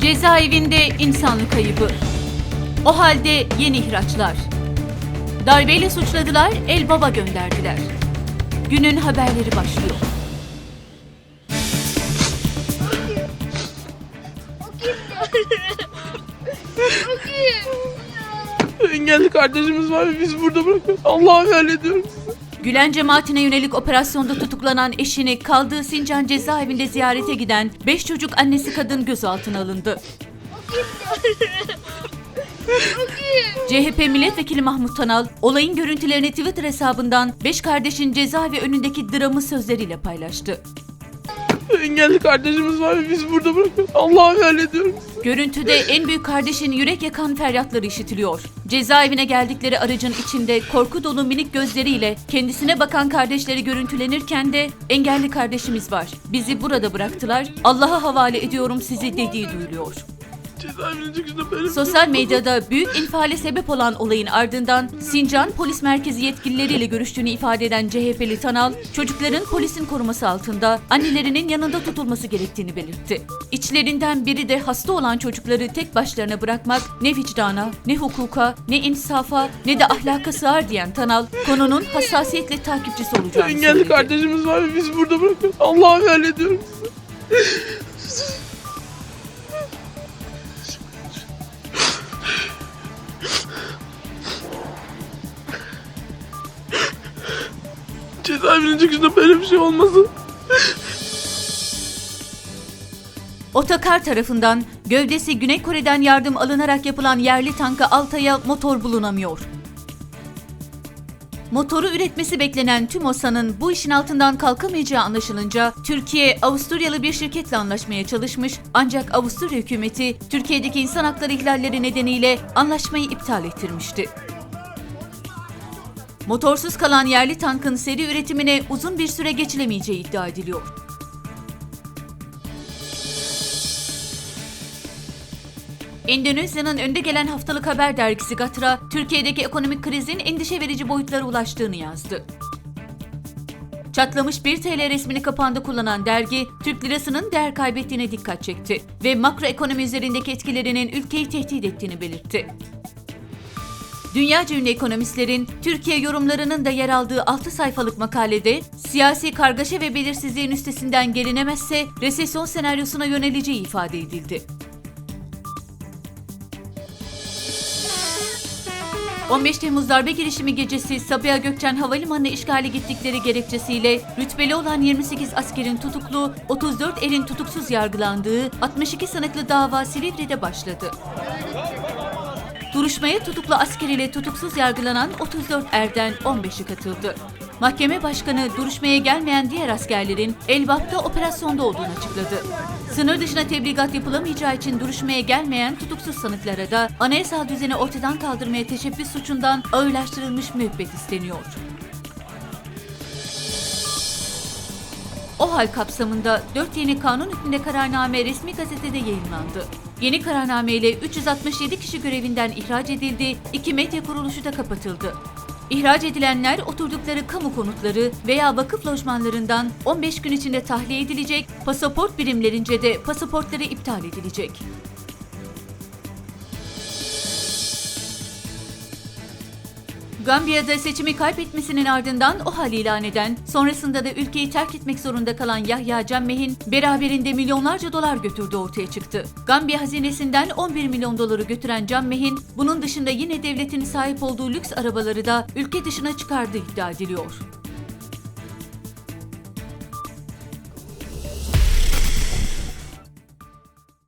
Cezaevinde insanlık kaybı. O halde yeni ihraçlar. Darbeyle suçladılar, el baba gönderdiler. Günün haberleri başlıyor. Engelli kardeşimiz var ve biz burada bırakıyoruz. Allah'a emanet ediyorum. Gülen cemaatine yönelik operasyonda tutuklanan eşini kaldığı Sincan cezaevinde ziyarete giden 5 çocuk annesi kadın gözaltına alındı. CHP milletvekili Mahmut Tanal, olayın görüntülerini Twitter hesabından 5 kardeşin cezaevi önündeki dramı sözleriyle paylaştı. Engelli kardeşimiz var ve biz burada bırakıyoruz. Allah'a emanet ediyorum. Görüntüde en büyük kardeşin yürek yakan feryatları işitiliyor. Cezaevine geldikleri aracın içinde korku dolu minik gözleriyle kendisine bakan kardeşleri görüntülenirken de engelli kardeşimiz var. Bizi burada bıraktılar. Allah'a havale ediyorum sizi dediği duyuluyor. Sosyal medyada büyük infiale sebep olan olayın ardından Sincan Polis Merkezi yetkilileriyle görüştüğünü ifade eden CHP'li Tanal, çocukların polisin koruması altında annelerinin yanında tutulması gerektiğini belirtti. İçlerinden biri de hasta olan çocukları tek başlarına bırakmak ne vicdana, ne hukuka, ne insafa, ne de ahlaka sığar diyen Tanal, konunun hassasiyetle takipçisi olacağını Engelli söyledi. kardeşimiz var ve biz burada bırakıyoruz. Allah'a emanet ediyorum sizi. Cezaevinin çıkışında böyle bir şey olmasın. Otokar tarafından gövdesi Güney Kore'den yardım alınarak yapılan yerli tanka Altay'a motor bulunamıyor. Motoru üretmesi beklenen TÜMOSA'nın bu işin altından kalkamayacağı anlaşılınca Türkiye Avusturyalı bir şirketle anlaşmaya çalışmış ancak Avusturya hükümeti Türkiye'deki insan hakları ihlalleri nedeniyle anlaşmayı iptal ettirmişti. Motorsuz kalan yerli tankın seri üretimine uzun bir süre geçilemeyeceği iddia ediliyor. Endonezya'nın önde gelen haftalık haber dergisi Gatra, Türkiye'deki ekonomik krizin endişe verici boyutlara ulaştığını yazdı. Çatlamış 1 TL resmini kapağında kullanan dergi, Türk lirasının değer kaybettiğine dikkat çekti ve makroekonomi üzerindeki etkilerinin ülkeyi tehdit ettiğini belirtti. Dünyaca ünlü ekonomistlerin Türkiye yorumlarının da yer aldığı 6 sayfalık makalede siyasi kargaşa ve belirsizliğin üstesinden gelinemezse resesyon senaryosuna yöneleceği ifade edildi. 15 Temmuz darbe girişimi gecesi Sabiha Gökçen Havalimanı'na işgale gittikleri gerekçesiyle rütbeli olan 28 askerin tutuklu, 34 erin tutuksuz yargılandığı 62 sanıklı dava Silivri'de başladı. Duruşmaya tutuklu asker ile tutuksuz yargılanan 34 erden 15'i katıldı. Mahkeme başkanı duruşmaya gelmeyen diğer askerlerin Elbap'ta operasyonda olduğunu açıkladı. Sınır dışına tebligat yapılamayacağı için duruşmaya gelmeyen tutuksuz sanıklara da anayasal düzeni ortadan kaldırmaya teşebbüs suçundan ağırlaştırılmış müebbet isteniyor. O hal kapsamında 4 yeni kanun hükmünde kararname resmi gazetede yayınlandı. Yeni kararname ile 367 kişi görevinden ihraç edildi, iki medya kuruluşu da kapatıldı. İhraç edilenler oturdukları kamu konutları veya vakıf lojmanlarından 15 gün içinde tahliye edilecek, pasaport birimlerince de pasaportları iptal edilecek. Gambiya'da seçimi kaybetmesinin ardından o hal ilan eden, sonrasında da ülkeyi terk etmek zorunda kalan Yahya Cammeh'in beraberinde milyonlarca dolar götürdüğü ortaya çıktı. Gambiya hazinesinden 11 milyon doları götüren Cammeh'in bunun dışında yine devletin sahip olduğu lüks arabaları da ülke dışına çıkardığı iddia ediliyor.